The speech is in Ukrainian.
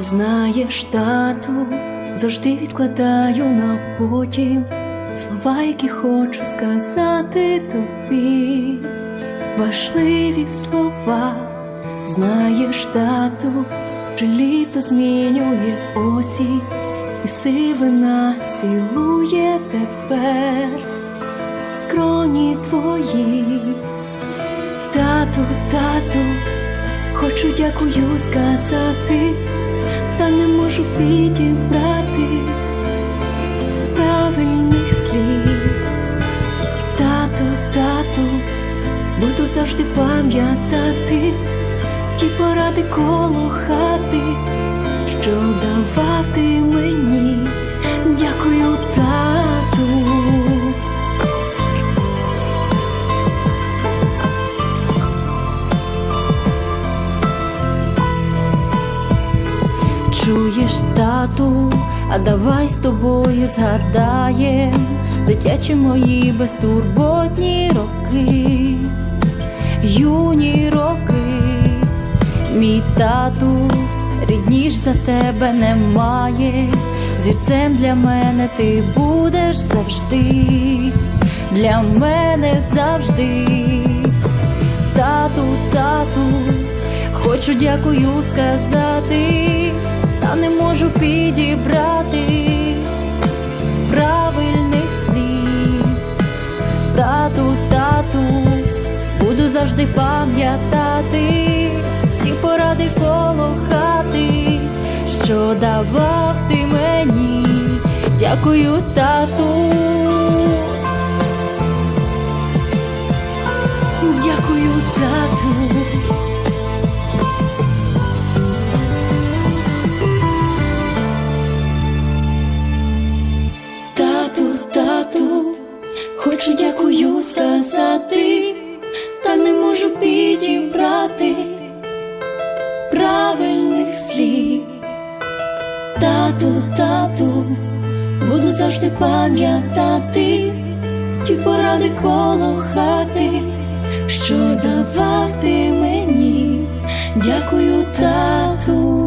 Знаєш, тату, завжди відкладаю на потім слова, які хочу сказати тобі. Важливі слова, знаєш, тату, що літо змінює осінь, і сивина цілує тепер, скроні твої. Тату, тату, хочу дякую сказати, та не можу підібрати правильних слів. Тату, тату, буду завжди пам'ятати ті поради коло хати, що давав Чуєш, тату, а давай з тобою згадаєм дитячі мої безтурботні роки, юні роки, мій тату, рідніш за тебе немає. Зірцем для мене ти будеш завжди, для мене завжди, тату, тату. Хочу дякую сказати, та не можу підібрати правильних слів. Тату, тату, буду завжди пам'ятати ті поради коло хати, що давав ти мені. Дякую, тату. Дякую, тату. Хочу дякую сказати, та не можу підібрати правильних слів. Тату, тату, буду завжди пам'ятати ті поради коло хати, що давав ти мені. Дякую, тату.